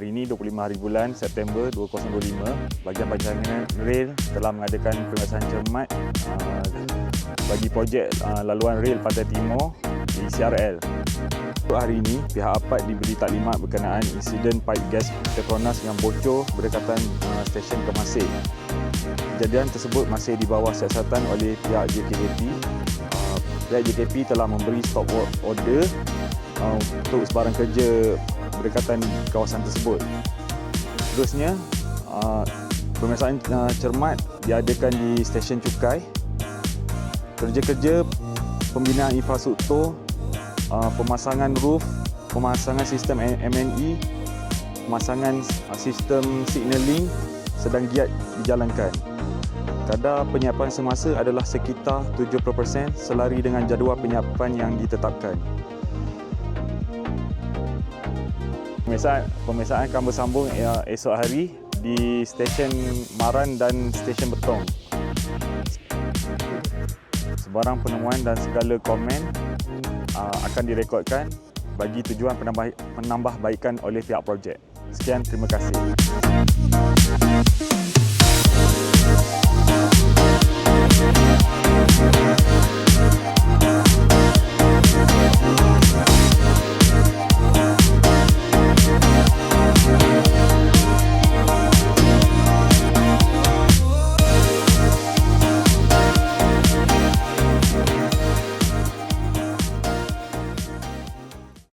ini 25 hari bulan September 2025 bahagian perancangan rel telah mengadakan pemeriksaan cermat uh, bagi projek uh, laluan rel Pantai Timur di CRL. Untuk hari ini, pihak APAT diberi taklimat berkenaan insiden pipe gas Petronas yang bocor berdekatan uh, stesen Kemasih. Kejadian tersebut masih di bawah siasatan oleh pihak JKP. Pihak JKP telah memberi stop work order untuk sebarang kerja berdekatan kawasan tersebut. Terusnya, uh, pemeriksaan uh, cermat diadakan di stesen cukai. Kerja-kerja pembinaan infrastruktur, uh, pemasangan roof, pemasangan sistem MNE, pemasangan sistem signaling sedang giat dijalankan. Kadar penyiapan semasa adalah sekitar 70% selari dengan jadual penyiapan yang ditetapkan. Pemeriksaan, pemeriksaan akan bersambung ya, esok hari di stesen Maran dan stesen Betong. Sebarang penemuan dan segala komen uh, akan direkodkan bagi tujuan penambah, penambahbaikan oleh pihak projek. Sekian, terima kasih.